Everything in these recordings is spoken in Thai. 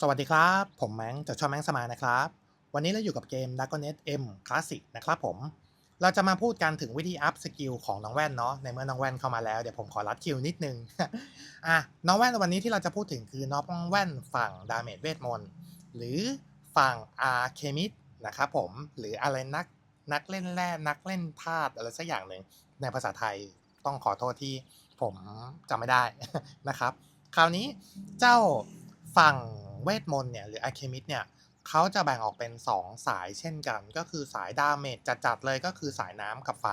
สวัสดีครับ ผมแมงจากช่องแมงสมานะครับ วันนี้เราอยู่กับเกม d a g o n e t M Classic นะครับผม เราจะมาพูดกันถึงวิธีอัพสกิลของน้องแว่นเนาะ ในเมื่อน้องแว่นเข้ามาแล้ว เดี๋ยวผมขอรัดคิวนิดนึง อะ น้องแว่นวันนี้ที่เราจะพูดถึงคือน้องแว่นฝั่งดาเมจเวทมนต์หรือฝั่งอาร์เคมิดนะครับผม หรืออะไรนักนักเล่นแร่นักเล่นธาตุอะไรสักอย่างหนึ่งในภาษาไทยต้องขอโทษที่ผมจำไม่ได้นะครับ คราวนี้เจ้า ฝั่งเวทมนต์เนี่ยหรืออะเคมิดเนี่ยเขาจะแบ่งออกเป็น 2 สายเช่นกัน ก็คือสายดาเมจจัดๆเลยก็คือสายน้ำกับไฟ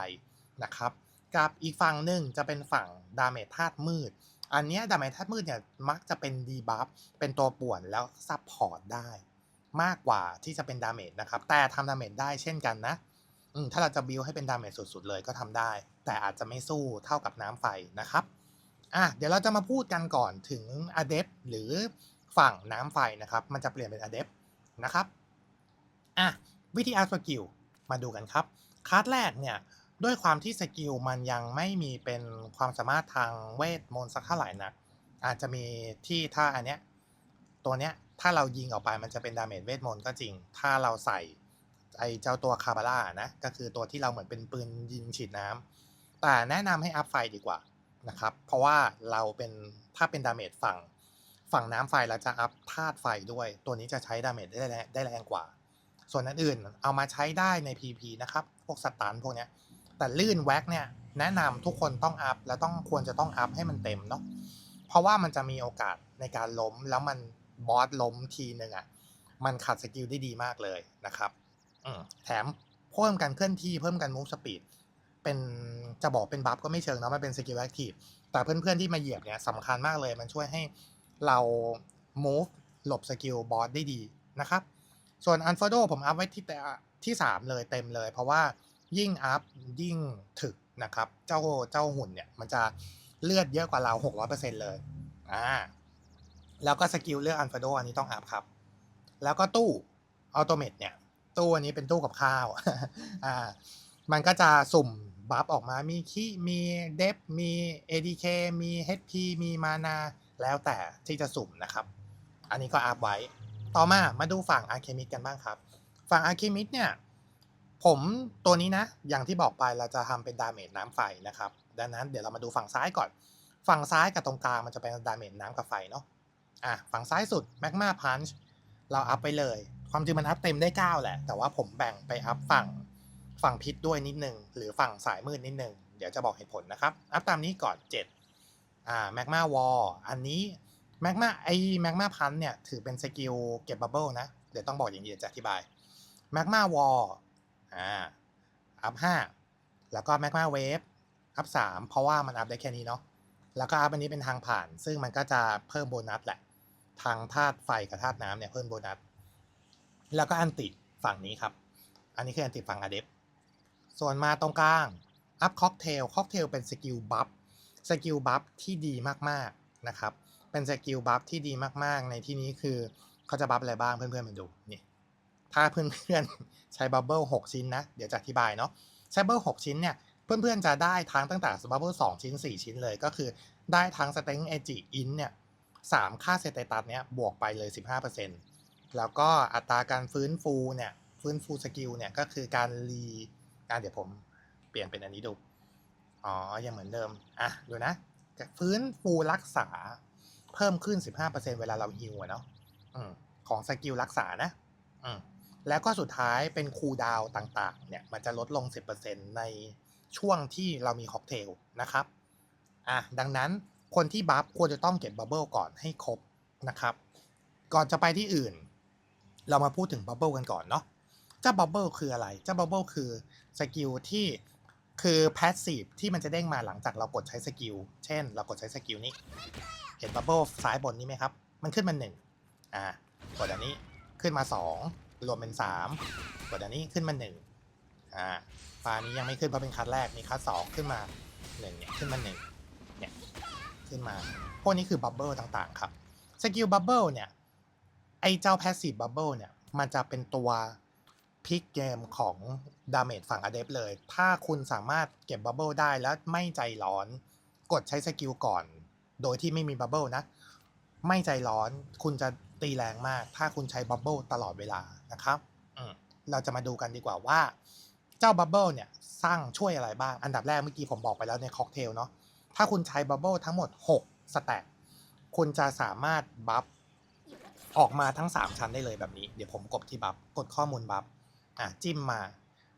นะครับกับอีกฝั่งหนึ่งจะเป็นฝั่งดาเมจธาตุมืด อันนี้ดาเมจธาตุมืดเนี่ยมักจะเป็นดีบัฟเป็นตัวป่วนแล้วซับพอร์ตได้มากกว่าที่จะเป็นดาเมจนะครับแต่ทำดาเมจได้เช่นกันนะถ้าเราจะบิวให้เป็นดาเมจสุดๆเลยก็ทำได้ แต่อาจจะไม่สู้เท่ากับน้ำไฟนะครับอะเดี๋ยวเราจะมาพูดกันก่อนถึง a d e p หรือ ฝั่งน้ำไฟนะครับ มันจะเปลี่ยนเป็น a d e p นะครับอะวิธีอัพสกิลมาดูกันครับคลาสแรกเนี่ยด้วยความที่สกิลมันยังไม่มีเป็นความสามารถทางเวทมนต์สักเท่าไหร่นักอาจจะมีที่ถ้าอันเนี้ยตัวเนี้ยถ้าเรายิงออกไปมันจะเป็นดาเมจเวทมนต์ก็จริง ถ้าเราใส่ไอเจ้าตัวคาบาร่านะก็คือตัวที่เราเหมือนเป็นปืนยิงฉีดน้ำแต่แนะนำให้อัพไฟดีกว่านะครับ เพราะว่าเราเป็นถ้าเป็นดาเมจฝั่ง ฝั่งน้ำไฟเราจะอัพธาตุไฟด้วย ตัวนี้จะใช้ดาเมจได้แรงได้แรงกว่า ส่วนอันอื่นเอามาใช้ได้ใน PP นะครับ พวกสตันพวกเนี้ย แต่ลื่นแว็กเนี่ยแนะนำทุกคนต้องอัพและต้องควรจะต้องอัพให้มันเต็มเนาะ เพราะว่ามันจะมีโอกาสในการล้มแล้วมันบอสล้มทีหนึ่งอะ่ะ มันขัดสกิลได้ดีมากเลยนะครับอืมแถมเพิ่มการเคลื่อนที่เพิ่มการมูฟสปีดเป็นจะบอกเป็นบัฟก็ไม่เชิงเนาะมันเป็นสกิลแอคทีฟแต่เพื่อนๆที่มาเหยียบเนี่ยสำคัญมากเลย มันช่วยให้ เรา move หลบสกิลบอสได้ดีนะครับ ส่วนอันฟ d โดผมอัพไว้ที่แต่ที่ 3 เลยเต็มเลย เพราะว่ายิ่งอัพยิ่งถึกนะครับ เจ้าเจ้าหุ่นเนี่ย มันจะเลือดเยอะกว่าเรา 600%เลยอ่าแล้วก็สกิลเลือกอันฟ d โดอันนี้ต้องอัพครับ แล้วก็ตู้อัลโตเมตเนี่ย ตู้อันนี้เป็นตู้กับข้าว อ่า มันก็จะสุ่มบัฟออกมา มีคีมีเดฟมี ADK มี HP มีมานา แล้วแต่ที่จะสุ่มนะครับ อันนี้ก็อัพไว้ ต่อมามาดูฝั่งอาร์เคมิดกันบ้างครับ ฝั่งอาร์เคมิดเนี่ย ผมตัวนี้นะ อย่างที่บอกไปเราจะทำเป็นดาเมจน้ำไฟนะครับ ดังนั้นเดี๋ยวเรามาดูฝั่งซ้ายก่อน ฝั่งซ้ายกับตรงกลางมันจะเป็นดาเมจน้ำกับไฟเนาะ อะฝั่งซ้ายสุดแมกมาพันช์เราอัพไปเลย ความจริงมันอัพเต็มได้ 9 แหละ แต่ว่าผมแบ่งไปอัพฝั่งฝั่งพิษด้วยนิดนึง หรือฝั่งสายมืดนิดนึง เดี๋ยวจะบอกเหตุผลนะครับ อัพตามนี้ก่อน 7 อ่าแมกมาวอลอันนี้แมกมาไอแมกมาพันเนี่ยถือเป็นสกิลเก็บบับเบิลนะ เดี๋ยวต้องบอกอย่างนี้จะอธิบายแมกมาวอลอ่าอัพ5แล้วก็แมกมาเวฟอัพ3เพราะว่ามันอัพได้แค่นี้เนาะแล้วก็อัพอันนี้เป็นทางผ่าน ซึ่งมันก็จะเพิ่มโบนัสแหละ ทางธาตุไฟกับธาตุน้ำเนี่ยเพิ่มโบนัส แล้วก็อันติฝั่งนี้ครับ อันนี้คืออันติฝั่งอเดฟส่วนมาตรงกลางอัพค็อกเทลค็อกเทลเป็นสกิลบัฟ สกิลบัฟที่ดีมากๆนะครับ เป็นสกิลบัฟที่ดีมากๆ ในที่นี้คือเขาจะบัฟอะไรบ้างเพื่อนๆมาดูนี่ถ้าเพื่อนๆใช้บับเบิล6ชิ้นนะ เดี๋ยวจะอธิบายเนาะใช้บับเบิล6ชิ้นเนี่ยเพื่อนๆจะได้ทั้งตั้งแต่บับเบิล2ชิ้น 4 ชิ้นเลยก็คือได้ทั้งสเต็งเอจิอินเนี่ยสามค่าเซตตัสเนี่ยบวกไปเลย 15%แล้วก็อัตราการฟื้นฟูเนี่ยฟื้นฟูสกิลเนี่ยก็คือการรีอะเดี๋ยวผมเปลี่ยนเป็นอันนี้ดู อ๋อ ยังเหมือนเดิม อะ ดูนะฟื้นฟูรักษาเพิ่มขึ้น 15%เวลาเราฮิวอะเนาะอของสกิลรักษานะ อืมแล้วก็สุดท้ายเป็นคูลดาวต่างๆ เนี่ย มันจะลดลง 10%ในช่วงที่เรามีค็อกเทลนะครับ อะ ดังนั้นคนที่บัฟควรจะต้องเก็บบับเบิลก่อนให้ครบนะครับ ก่อนจะไปที่อื่น เรามาพูดถึงบับเบิลกันก่อนเนาะ เจ้าบับเบิลคืออะไร เจ้าบับเบิลคือสกิลที่ คือแพสซีฟที่มันจะเด้งมาหลังจากเรากดใช้สกิล เช่น เรากดใช้สกิลนี้ เห็นบับเบิลซ้ายบนนี้ไหมครับ มันขึ้นมาหนึ่งอ่ากดอันนี้ขึ้นมาสองรวมเป็นสามกดอันนี้ขึ้นมาหนึ่งอ่าฟานี้ยังไม่ขึ้นเพราะเป็นคัดแรก มีคัดสองขึ้นมาหนึ่งเนี่ยขึ้นมาหนึ่งเนี่ยขึ้นมา พวกนี้คือบับเบิลต่างๆครับ สกิลบับเบิลเนี่ย ไอเจ้าแพสซีฟบับเบิลเนี่ย มันจะเป็นตัว พลิกเกมของดาเมจฝั่งอเดฟเลย ถ้าคุณสามารถเก็บบับเบิลได้แล้วไม่ใจร้อน กดใช้สกิลก่อน โดยที่ไม่มีบับเบิลนะ ไม่ใจร้อนคุณจะตีแรงมาก ถ้าคุณใช้บับเบิลตลอดเวลานะครับเราจะมาดูกันดีกว่าว่า เจ้าบับเบิลเนี่ยสร้างช่วยอะไรบ้าง อันดับแรกเมื่อกี้ผมบอกไปแล้วในค็อกเทลเนาะถ้าคุณใช้บับเบิลทั้งหมด 6 สแต็กคุณจะสามารถบัฟออกมาทั้ง 3 ชั้นได้เลยแบบนี้ เดี๋ยวผมกดที่บัฟกดข้อมูลบัฟ อะจิ้มมา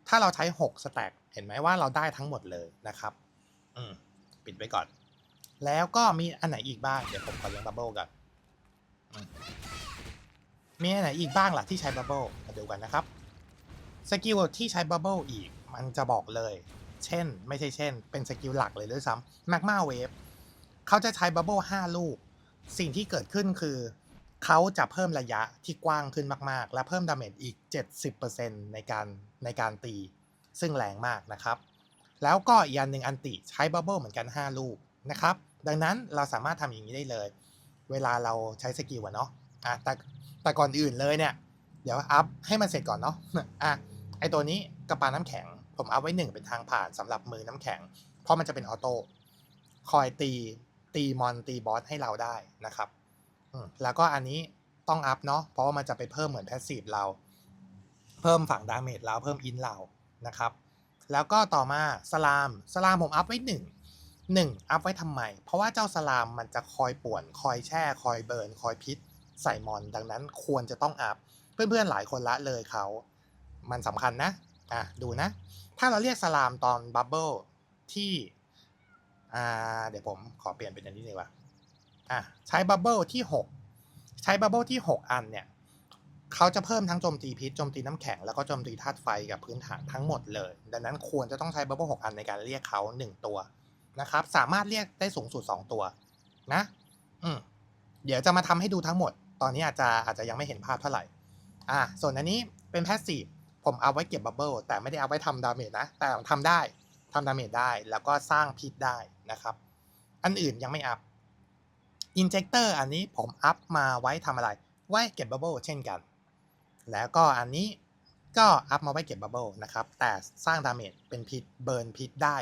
ถ้าเราใช้6สแต็กเห็นไหมว่าเราได้ทั้งหมดเลยนะครับอืมปิดไว้ก่อน แล้วก็มีอันไหนอีกบ้าง เดี๋ยวผมขอเลี้ยงบับเบิลกันอมมีอันไหนอีกบ้างล่ะที่ใช้บับเบิลมาดูกันนะครับสกิลที่ใช้บับเบิลอีกมันจะบอกเลย เช่น ไม่ใช่เช่น เป็นสกิลหลักเลยด้วยซ้ำแมกมาเวฟเขาจะใช้บับเบิลห้าลูก สิ่งที่เกิดขึ้นคือ เขาจะเพิ่มระยะที่กว้างขึ้นมากๆ และเพิ่มดาเมจอีก 70%ในการในการตี ซึ่งแรงมากนะครับ แล้วก็อีกอันหนึ่งอันติใช้บับเบิลเหมือนกัน 5 ลูกนะครับ ดังนั้นเราสามารถทำอย่างนี้ได้เลย เวลาเราใช้สกิลอะเนาะอะแต่แต่ก่อนอื่นเลยเนี่ย เดี๋ยวอัพให้มันเสร็จก่อนเนาะอะไอตัวนี้กระปาน้ำแข็ง ผมอัพไว้หนึ่งเป็นทางผ่านสำหรับมือน้ำแข็ง เพราะมันจะเป็นออโต้คอยตีตีมอนตีบอสให้เราได้นะครับ แล้วก็อันนี้ต้องอัพเนาะเพราะว่ามันจะไปเพิ่มเหมือนแพสซีฟเรา เพิ่มฝั่งดาเมจเราเพิ่มอินเรานะครับ แล้วก็ต่อมาสลามสลามผมอัพไว้หนึ่งหนึ่งอัพไว้ทำไม เพราะว่าเจ้าสลามมันจะคอยป่วน คอยแช่ คอยเบิร์น คอยพิษ ใส่มอน ดังนั้นควรจะต้องอัพ เพื่อนๆหลายคนละเลยเขา มันสำคัญนะ อะ ดูนะ ถ้าเราเรียกสลามตอนบับเบิลที่ อ่า เดี๋ยวผมขอเปลี่ยนเป็นอันนี้เลยว่ะ อะใช้บับเบิลที่ 6 ใช้บับเบิลที่ 6 อันเนี่ยเขาจะเพิ่มทั้งโจมตีพิษโจมตีน้ำแข็ง แล้วก็โจมตีธาตุไฟกับพื้นฐานทั้งหมดเลย ดังนั้นควรจะต้องใช้บับเบิล6อันในการเรียกเขา 1 ตัวนะครับ สามารถเรียกได้สูงสุด 2 ตัวนะอืมเดี๋ยวจะมาทำให้ดูทั้งหมด ตอนนี้อาจจะอาจจะยังไม่เห็นภาพเท่าไหร่ อ่า ส่วนอันนี้เป็นแพสซีฟผมเอาไว้เก็บบับเบิลแต่ไม่ได้เอาไว้ทำดาเมจนะ แต่ทำได้ทำดาเมจได้แล้วก็สร้างพิษได้นะครับ อันอื่นยังไม่อัพ อินเจคเตอร์อันนี้ผมอัพมาไว้ทำอะไร ไว้เก็บบับเบิลเช่นกัน แล้วก็อันนี้ก็อัพมาไว้เก็บบับเบิลนะครับ แต่สร้างดาเมจเป็นพิษเบิร์นพิษได้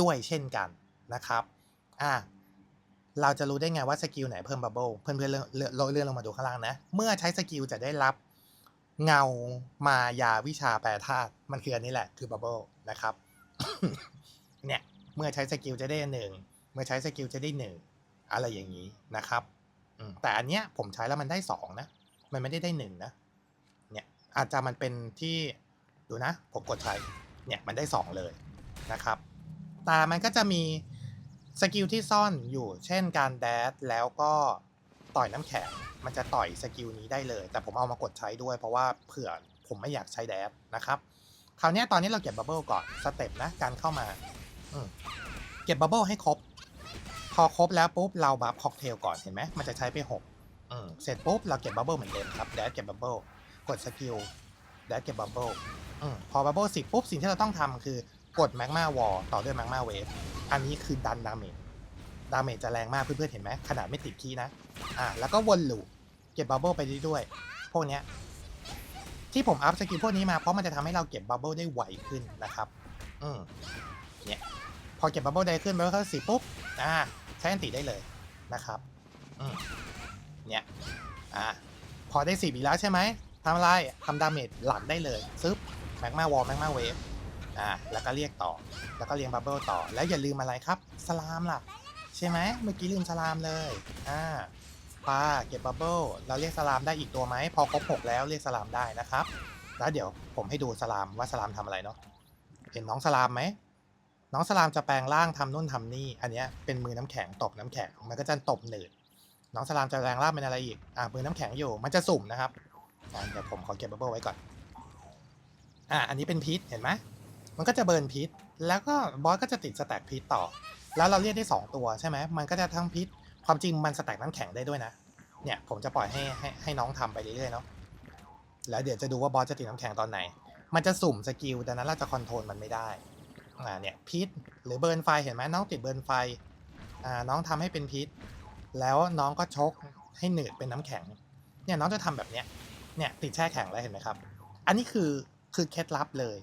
ด้วยเช่นกันนะครับ อ่า เราจะรู้ได้ไงว่าสกิลไหนเพิ่มบับเบิลเพื่อนเพื่อนเลื่อนลงมาดูข้างล่างนะ เมื่อใช้สกิลจะได้รับเงามายาวิชาแปรธาตุ มันคืออันนี้แหละ คือบับเบิลนะครับ เนี่ย เมื่อใช้สกิลจะได้หนึ่ง เมื่อใช้สกิลจะได้หนึ่ง อะไรอย่างนี้นะครับแต่อันเนี้ยผมใช้แล้วมันได้สองนะ มันไม่ได้ได้หนึ่งนะ เนี่ยอาจจะมันเป็นที่ดูนะ ผมกดใช้ เนี่ยมันได้สองเลยนะครับแต่มันก็จะมีสกิลที่ซ่อนอยู่ เช่นการแดดแล้วก็ต่อยน้ำแข็ง มันจะต่อยสกิลนี้ได้เลย แต่ผมเอามากดใช้ด้วยเพราะว่าเผื่อผมไม่อยากใช้แดดนะครับ คราวนี้ตอนนี้เราเก็บบับเบิลก่อน สเต็ปนะ การเข้ามา เก็บบับเบิลให้ครบ อครบแล้วปุ๊บเราบัฟค็อกเทลก่อนเห็นไหมมันจะใช้ไปหกอืมเสร็จปุ๊บเราเก็บบับเบิลเหมือนเดิมครับแดดเก็บบับเบิลกดสกิลแดดเก็บบับเบิลอืมพอบับเบิลสิบปุ๊บสิ่งที่เราต้องทำคือกดแมกมาวอลต่อด้วยแมกมาเวฟอันนี้คือดันดาเมจดาเมจจะแรงมากเพื่อนๆเห็นไหมขนาดไม่ติดคีย์นะอ่าแล้วก็วนลูปเก็บบับเบิลไปด้วยๆพวกเนี้ยที่ผมอัพสกิลพวกนี้มาเพราะมันจะทำให้เราเก็บบับเบิลได้ไวขึ้นนะครับ อืมเนี่ยพอเก็บบับเบิลได้ขึ้นบับเบิลสิปุ๊บ อ่า ใช้อันติได้เลยนะครับอืมเนี่ยอ่าพอได้สิบอีกแล้วใช่ไหมทำอะไรทำดาเมจหลักได้เลยซึบแมกมาวอลแมกมาเวฟอ่าแล้วก็เรียกต่อ แล้วก็เรียงบับเบิลต่อ แล้วอย่าลืมอะไรครับสลามล่ะ ใช่ไหมเมื่อกี้ลืมสลามเลยอ่าปลาเก็บบับเบิลเราเรียกสลามได้อีกตัวไหมพอครบหกแล้วเรียกสลามได้นะครับ แล้วเดี๋ยวผมให้ดูสลามว่าสลามทำอะไรเนาะเห็นน้องสลามไหม น้องสลามจะแปลงร่างทำนู่นทำนี่ อันนี้เป็นมือน้ำแข็งตบน้ำแข็ง มันก็จะตบหนืด น้องสลามจะแปลงร่างเป็นอะไรอีก อ่ามือน้ำแข็งอยู่ มันจะสุ่มนะครับอ่าเดี๋ยวผมขอเก็บบับเบิลไว้ก่อน อ่าอันนี้เป็นพิษเห็นไหมมันก็จะเบิร์นพิษ แล้วก็บอสก็จะติดสแต็กพิษต่อ แล้วเราเรียกได้ 2 ตัวใช่ไหม มันก็จะทั้งพิษ ความจริงมันสแต็กน้ำแข็งได้ด้วยนะ เนี่ยผมจะปล่อยให้ให้ให้น้องทำไปเรื่อยๆเนาะ แล้วเดี๋ยวจะดูว่าบอสจะติดน้ำแข็งตอนไหน มันจะสุ่มสกิลดังนั้นเราจะคอนโทรลมันไม่ได้ อ่าเนี่ยพิษหรือเบิร์นไฟเห็นไหมน้องติดเบิร์นไฟอ่าน้องทำให้เป็นพิษ แล้วน้องก็ชกให้หนืดเป็นน้ำแข็ง เนี่ยน้องจะทำแบบเนี้ยเนี่ยติดแช่แข็งแล้วเห็นไหมครับ อันนี้คือคือเคล็ดลับเลย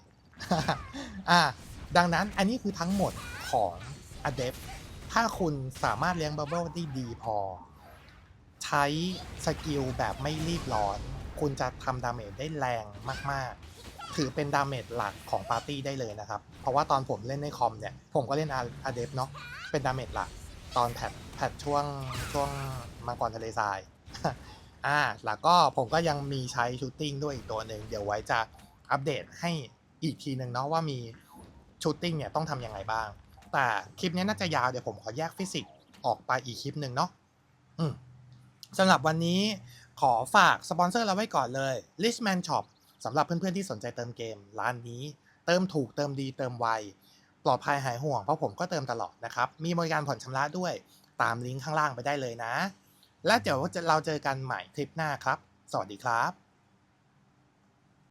อ่าดังนั้นอันนี้คือทั้งหมดของ a d e p t ถ้าคุณสามารถเลี้ยงบับเบิลได้ดีพอ ใช้สกิลแบบไม่รีบร้อน คุณจะทำดาเมจได้แรงมาก ๆ ถือเป็นดาเมจหลักของปาร์ตี้ได้เลยนะครับ เพราะว่าตอนผมเล่นในคอมเนี่ย ผมก็เล่นอาเดฟเนาะเป็นดาเมจหลัก ตอนแพทแพทช่วงช่วงมังกรทะเลทรายอ่าแล้วก็ผมก็ยังมีใช้ชูตติ้งด้วยอีกตัวหนึ่งเดี๋ยวไว้จะอัปเดตให้อีกทีหนึ่งเนาะว่ามีชูตติ้งเนี่ยต้องทำยังไงบ้าง แต่คลิปนี้น่าจะยาวเดี๋ยวผมขอแยกฟิสิกส์ออกไปอีกคลิปหนึ่งเนาะอืมสำหรับวันนี้ขอฝากสปอนเซอร์เราไว้ก่อนเลย Richman Shop สำหรับเพื่อนๆที่สนใจเติมเกม ร้านนี้เติมถูกเติมดีเติมไว ปลอดภัยหายห่วงเพราะผมก็เติมตลอดนะครับ มีบริการผ่อนชำระด้วยตามลิงก์ข้างล่างไปได้เลยนะ และเดี๋ยวเราเจอกันใหม่คลิปหน้าครับ สวัสดีครับ